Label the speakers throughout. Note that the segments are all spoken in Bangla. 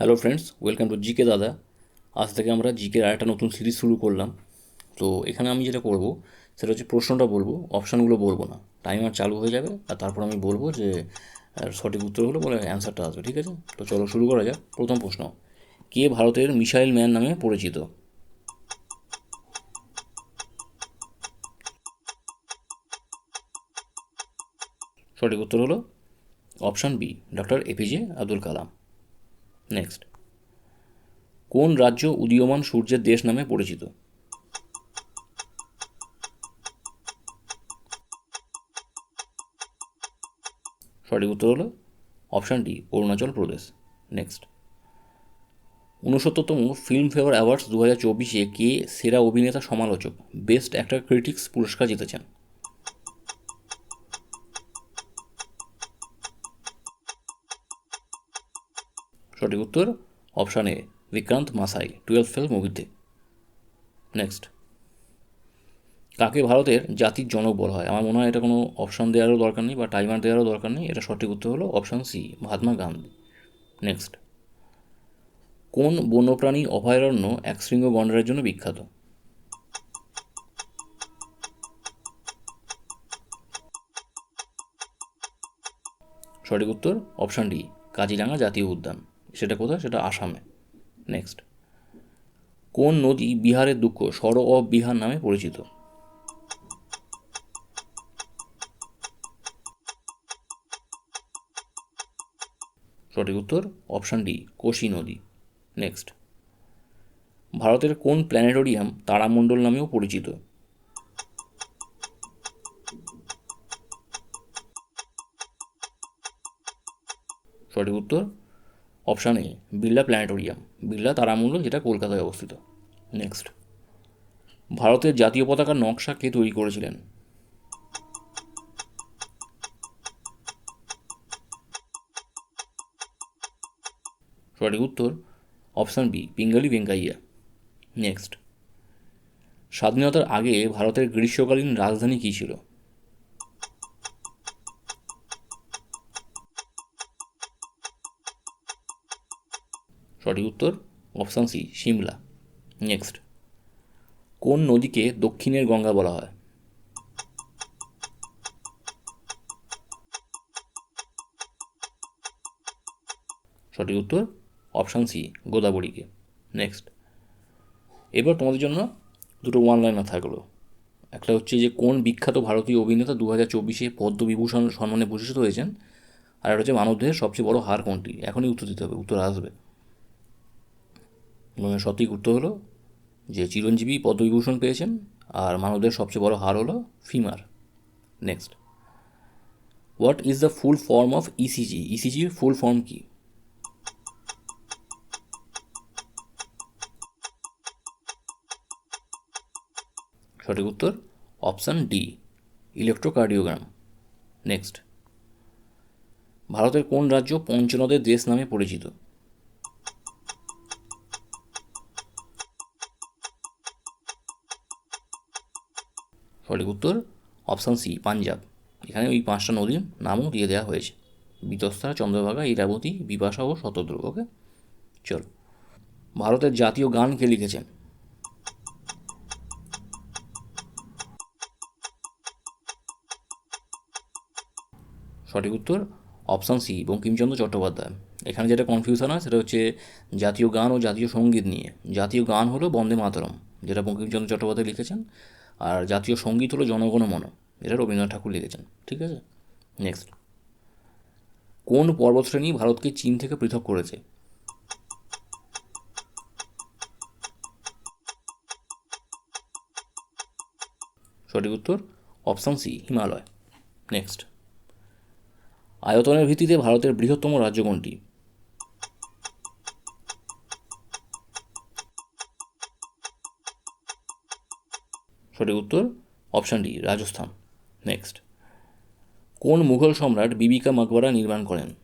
Speaker 1: Hello friends welcome to GK Dada আজ থেকে আমরা জিকের আরেকটা নতুন সিরিজ শুরু করলাম। তো এখানে আমি যেটা করব, সেটা হচ্ছে প্রশ্নটা বলব অপশানগুলো বলব না। টাইমার চালু হয়ে যাবে, আর তারপর আমি বলব যে সঠিক উত্তর হলো বলে অ্যান্সারটা আসবে, ঠিক আছে? তো চলো শুরু করা যাক। প্রথম প্রশ্ন, কে ভারতের মিসাইল ম্যান নামে পরিচিত? সঠিক উত্তর হলো option B doctor APJ Abdul Kalam next কোন রাজ্য উদীয়মান সূর্যের দেশ নামে পরিচিত? সঠিক উত্তর হলো option D, Arunachal Pradesh. Next ঊনসত্তরতম Filmfare awards দু হাজার চব্বিশে কে সেরা অভিনেতা সমালোচক বেস্ট অ্যাক্টর ক্রিটিক্স পুরস্কার জিতেছেন? সঠিক উত্তর option A, Vikrant Massey, twelve fail মুভিতে। নেক্সট। কাকে ভারতের জাতির জনক বলা হয়? আমার মনে হয় এটা কোনো অপশান দেওয়ারও দরকার নেই বা টাইমার দেওয়ারও দরকার নেই। এটা সঠিক উত্তর হলো option C, Mahatma Gandhi. Next. কোন বন্যপ্রাণী অভয়ারণ্য এক শৃঙ্গ গন্ডারের জন্য বিখ্যাত? সঠিক উত্তর অপশান ডি, কাজিরাঙা জাতীয় উদ্যান। সেটা সেটা আসামে। নেক্সট কোন নদী বিহারের দুঃখ? সর অফ বিহার নামে পরিচিত। সঠিক উত্তর? অপশান ডি, কোশি নদী। নেক্সট ভারতের কোন প্ল্যানেটোরিয়াম তারামণ্ডল নামেও পরিচিত? সঠিক উত্তর? Option A, Birla planetarium, Birla তারামণ্ডল যেটা কলকাতায় অবস্থিত। নেক্সট। ভারতের জাতীয় পতাকার নকশা কে তৈরি করেছিলেন? সঠিক উত্তর, option B, Pingali Venkayya. Next. স্বাধীনতার আগে ভারতের গ্রীষ্মকালীন রাজধানী কী ছিল? সঠিক উত্তর অপশান সি সিমলা। নেক্সট কোন নদীকে দক্ষিণের গঙ্গা বলা হয়? সঠিক উত্তর অপশান সি গোদাবরীকে। নেক্সট এবার তোমাদের জন্য দুটো ওয়ান লাইনার থাকল। একটা হচ্ছে যে, কোন বিখ্যাত ভারতীয় অভিনেতা দু হাজার চব্বিশে পদ্মবিভূষণ সম্মানে ভূষিত হয়েছেন? আর একটা হচ্ছে মানবদেহের সবচেয়ে বড় হার কোনটি? এখনই উত্তর দিতে হবে, উত্তর আসবে। সঠিক উত্তর হলো যে চিরঞ্জীবী পদ্মবিভূষণ পেয়েছেন আর মানবদের সবচেয়ে বড় হার হলো femur. Next what is the full form of ECG ইসিজির full form কি? সঠিক উত্তর অপশান ডি, ইলেকট্রোকার্ডিওগ্রাম। নেক্সট ভারতের কোন রাজ্য পঞ্চনদের দেশ নামে পরিচিত? সঠিক উত্তর অপশান সি, পাঞ্জাব। এখানে ওই পাঁচটা নদীর নামও দিয়ে দেওয়া হয়েছে। বিতস্তা চন্দ্রভাগা, ইরাবতী, বিপাশা ও শতদ্রু ওকে, চল। ভারতের জাতীয় গান কে লিখেছেন? সঠিক উত্তর অপশান সি, বঙ্কিমচন্দ্র চট্টোপাধ্যায়। এখানে যেটা কনফিউশন হয়, সেটা হচ্ছে জাতীয় গান ও জাতীয় সংগীত নিয়ে। জাতীয় গান হলো বন্দে মাতরম, যেটা বঙ্কিমচন্দ্র চট্টোপাধ্যায় লিখেছেন। আর জাতীয় সংগীত হলো জনগণ মন। যেটা রবীন্দ্রনাথ ঠাকুর লিখেছেন, ঠিক আছে? নেক্সট কোন পর্বতশ্রেণী ভারতকে চীন থেকে পৃথক করেছে? সঠিক উত্তর? অপশান সি হিমালয় নেক্সট আয়তনের ভিত্তিতে ভারতের বৃহত্তম রাজ্য কোনটি? সঠিক উত্তর অপশান ডি রাজস্থান। নেক্সট কোন মুঘল সম্রাট বিবিকা মকবরা নির্মাণ করেন?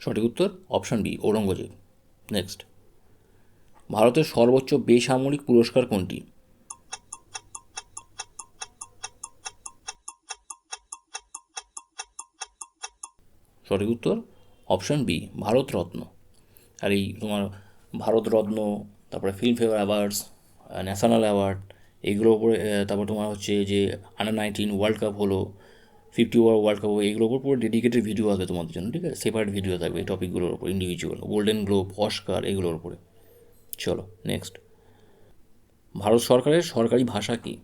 Speaker 1: সঠিক উত্তর অপশান বি ঔরঙ্গজেব। নেক্সট ভারতের সর্বোচ্চ বেসামরিক পুরস্কার কোনটি? সঠিক উত্তর অপশান বি ভারতরত্ন। আর এই তোমার ভারতরত্ন, তারপরে ফিল্মফেয়ার অ্যাওয়ার্ডস ন্যাশনাল অ্যাওয়ার্ড এইগুলোর উপরে তারপর তোমার হচ্ছে যে আন্ডার নাইনটিন ওয়ার্ল্ড কাপ হলো ফিফটি ওভার ওয়ার্ল্ড কাপ এইগুলোর উপর পুরো ডেডিকেটেড ভিডিও আছে তোমাদের জন্য, ঠিক আছে? সেপারেট ভিডিও থাকবে এই টপিকগুলোর উপর ইন্ডিভিজুয়াল গোল্ডেন গ্লোব অস্কার এগুলোর উপরে। চলো নেক্সট ভারত সরকারের সরকারি ভাষা কী?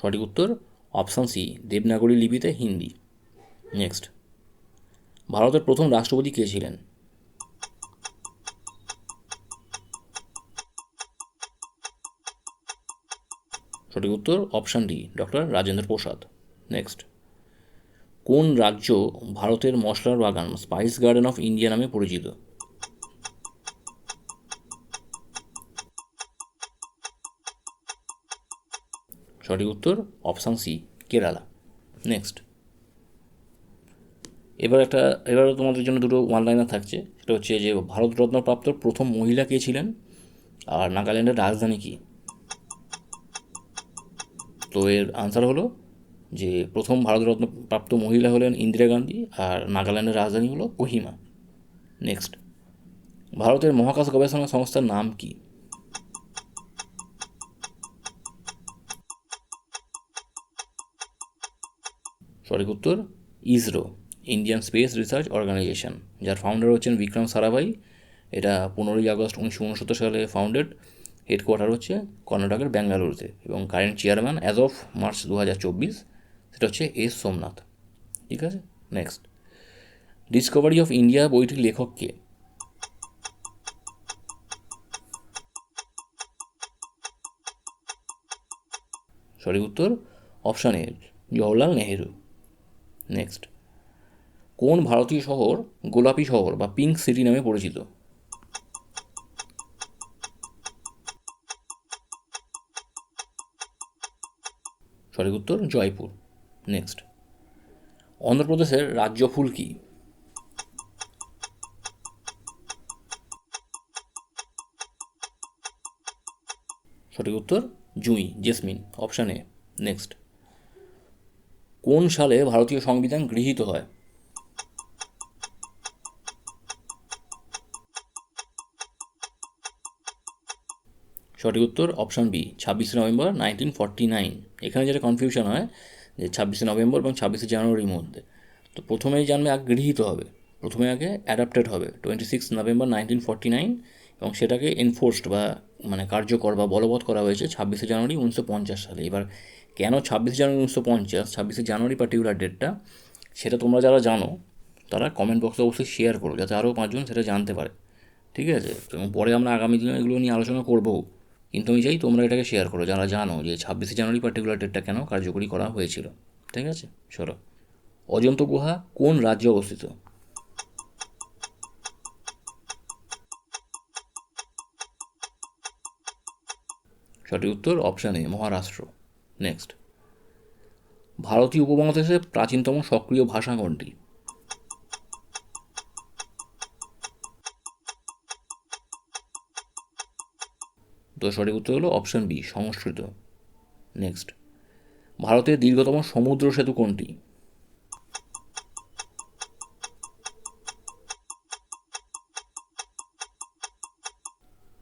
Speaker 1: সঠিক উত্তর? অপশান সি, দেবনাগরী লিপিতে হিন্দি। নেক্সট। ভারতের প্রথম রাষ্ট্রপতি কে ছিলেন? সঠিক উত্তর option D, doctor Rajendra Prasad. Next. কোন রাজ্য ভারতের মশলার বাগান স্পাইস গার্ডেন অফ ইন্ডিয়া নামে পরিচিত? সঠিক উত্তর অপশান সি, কেরালা। নেক্সট এবার একটা, এবারও তোমাদের জন্য দুটো ওয়ান লাইনার থাকছে। সেটা হচ্ছে যে, ভারতরত্ন প্রাপ্ত প্রথম মহিলা কে ছিলেন? আর নাগাল্যান্ডের রাজধানী কী? তো এর আনসার হলো যে, প্রথম ভারতরত্ন প্রাপ্ত মহিলা হলেন ইন্দিরা গান্ধী, আর নাগাল্যান্ডের রাজধানী হলো কোহিমা। নেক্সট ভারতের মহাকাশ গবেষণা সংস্থার নাম কি? সঠিক উত্তর, ISRO Indian space research organisation যার ফাউন্ডার হচ্ছেন বিক্রম সারাভাই। এটা পনেরোই আগস্ট উনিশশো উনসত্তর সালে ফাউন্ডেড হেডকোয়ার্টার হচ্ছে কর্ণাটকের ব্যাঙ্গালুরুতে এবং current chairman as of March দু হাজার চব্বিশ, সেটা হচ্ছে এস সোমনাথ। ঠিক আছে? নেক্সট ডিসকভারি অফ ইন্ডিয়া বইটির লেখক কে? সঠিক উত্তর option A Jawaharlal Nehru. Next কোন ভারতীয় শহর গোলাপি শহর বা পিঙ্ক সিটি নামে পরিচিত? সঠিক উত্তর, জয়পুর। নেক্সট অন্ধ্রপ্রদেশের রাজ্য ফুল কি? সঠিক উত্তর, জুঁই, জেসমিন। অপশান এ নেক্সট কোন সালে ভারতীয় সংবিধান গৃহীত হয়? সঠিক উত্তর অপশান বি ছাব্বিশে নভেম্বর নাইনটিন ফর্টি নাইন এখানে যেটা কনফিউশন হয়, যে ছাব্বিশে নভেম্বর এবং ছাব্বিশে জানুয়ারির মধ্যে। তো প্রথমেই জানবে আগে গৃহীত হবে। প্রথমে আগে অ্যাডাপ্টেড হবে। Twenty six November nineteen forty nine এবং সেটাকে এনফোর্সড বা মানে কার্যকর বা বলবৎ করা হয়েছে ছাব্বিশে জানুয়ারি উনিশশো পঞ্চাশ সালে। এবার কেন ছাব্বিশে জানুয়ারি উনিশশো পঞ্চাশ, ছাব্বিশে জানুয়ারি পার্টিকুলার ডেটটা সেটা তোমরা যারা জানো, তারা কমেন্ট বক্সে অবশ্যই শেয়ার করো, যাতে আরও পাঁচজন সেটা জানতে পারে। ঠিক আছে? এবং পরে আমরা আগামী দিনে এগুলো নিয়ে আলোচনা করব। কিন্তু আমি চাই তোমরা এটাকে শেয়ার করো, যারা জানো যে ছাব্বিশে জানুয়ারি পার্টিকুলার ডেটটা কেন কার্যকরী করা হয়েছিল। ঠিক আছে? সরো। অজন্ত গুহা কোন রাজ্যে অবস্থিত? সঠিক উত্তর অপশান এ মহারাষ্ট্র। নেক্সট ভারতীয় উপমহাদেশের প্রাচীনতম সক্রিয় ভাষা কোনটি? তো সঠিক উত্তর হলো অপশান বি সংস্কৃত। নেক্সট ভারতের দীর্ঘতম সমুদ্র সেতু কোনটি?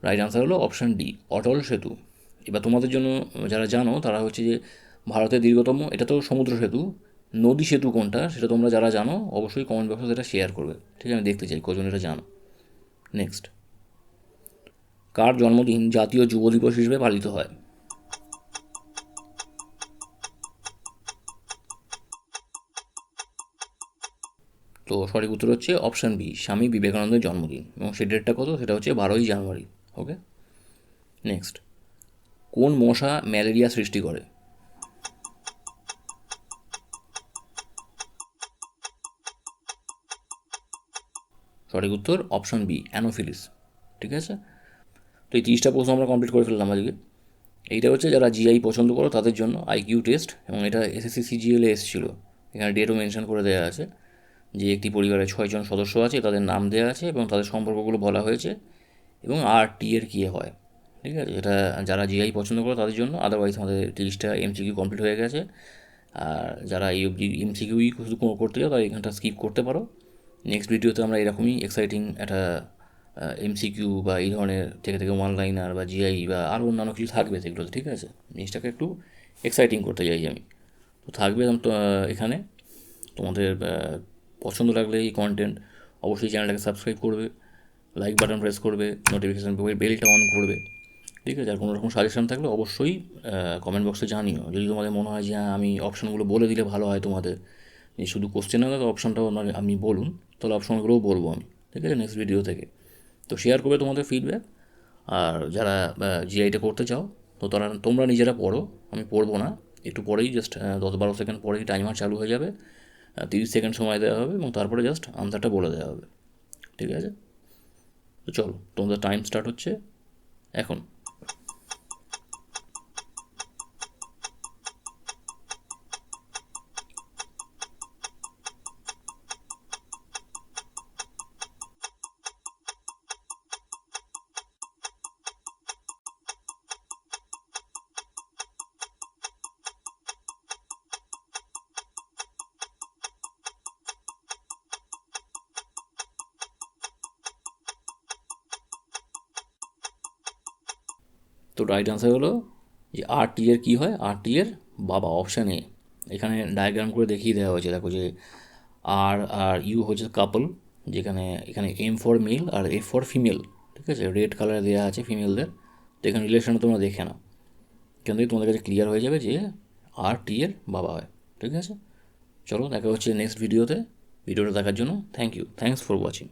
Speaker 1: রাইট আনসার হলো অপশান ডি অটল সেতু। এবার তোমাদের জন্য, যারা জানো, তারা হচ্ছে যে ভারতের দীর্ঘতম, এটা তো সমুদ্র সেতু, নদী সেতু কোনটা, সেটা তোমরা যারা জানো, অবশ্যই কমেন্ট বক্সে সেটা শেয়ার করবে। ঠিক আছে? আমি দেখতে চাই কজন এটা জানো। নেক্সট কার জন্মদিন জাতীয় যুব দিবস হিসেবে পালিত হয়? তো সঠিক উত্তর হচ্ছে অপশান বি স্বামী বিবেকানন্দের জন্মদিন। এবং সেই ডেটটা কত? সেটা হচ্ছে বারোই জানুয়ারি। ওকে নেক্সট কোন মশা ম্যালেরিয়া সৃষ্টি করে? সঠিক উত্তর অপশান বি, অ্যানোফিলিস। ঠিক আছে? তো এই তিরিশটা প্রশ্ন আমরা কমপ্লিট করে ফেললাম আজকে। এইটা হচ্ছে যারা জিআই পছন্দ করো, তাদের জন্য আইকিউ টেস্ট এবং এটা এসএসসি সিজিএলে এসেছিল। এখানে ডেটও মেনশন করে দেওয়া আছে যে একটি পরিবারে ছয়জন সদস্য আছে, তাদের নাম দেওয়া আছে এবং তাদের সম্পর্কগুলো বলা হয়েছে এবং আর টি এর কী হয়। ঠিক আছে? এটা যারা জিআই পছন্দ করে তাদের জন্য আদারওয়াইজ আমাদের তিরিশটা এমসিকিউ কমপ্লিট হয়ে গেছে। আর যারা এই অবধি এমসিকিউই শুধু করতে চাও, তারা এখানটা স্কিপ করতে পারো। নেক্সট ভিডিওতে আমরা এরকমই এক্সাইটিং একটা এমসিকিউ বা এই ধরনের থেকে থেকে ওয়ান লাইনার বা জিআই বা আরও অন্যান্য কিছু থাকবে সেগুলোতে, ঠিক আছে? জিনিসটাকে একটু এক্সাইটিং করতে চাই আমি। তো থাকবে এখানে। তোমাদের পছন্দ লাগলে এই কন্টেন্ট অবশ্যই চ্যানেলটাকে সাবস্ক্রাইব করবে লাইক বাটন প্রেস করবে নোটিফিকেশান বেলটা অন করবে। ঠিক আছে? আর কোনো রকম সাজেশন থাকলে অবশ্যই কমেন্ট বক্সে জানিও। যদি তোমাদের মনে হয় যে হ্যাঁ, আমি অপশানগুলো বলে দিলে ভালো হয় তোমাদের শুধু কোশ্চেনে না অপশানটাও মানে আপনি বলুন তাহলে অপশানগুলোও বলব আমি। ঠিক আছে? নেক্সট ভিডিও থেকে। তো শেয়ার করবে তোমাদের ফিডব্যাক আর যারা জিআইটা করতে চাও তো তারা তোমরা নিজেরা পড়ো। আমি পড়ব না। একটু পরেই জাস্ট দশ বারো সেকেন্ড পরেই টাইমার চালু হয়ে যাবে। তিরিশ সেকেন্ড সময় দেওয়া হবে এবং তারপরে জাস্ট আনসারটা বলে দেওয়া হবে। ঠিক আছে? তো চলো তোমাদের টাইম স্টার্ট হচ্ছে এখন। রাইট আনসার হলো যে আর টি এর কী হয়? আর টি এর বাবা অপশান এ এখানে ডায়াগ্রাম করে দেখিয়ে দেওয়া হয়েছে, দেখো যে আর আর ইউ হচ্ছে কাপল যেখানে এখানে এম ফর মেল আর এফ ফর ফিমেল ঠিক আছে? রেড কালারে দেওয়া আছে ফিমেলদের তো এখানে রিলেশনটা তোমরা দেখে নাও। এখান থেকে তোমাদের কাছে ক্লিয়ার হয়ে যাবে যে আর টি এর বাবা হয়, ঠিক আছে? চলো দেখা হচ্ছে নেক্সট ভিডিওতে ভিডিওটা দেখার জন্য thank you thanks for watching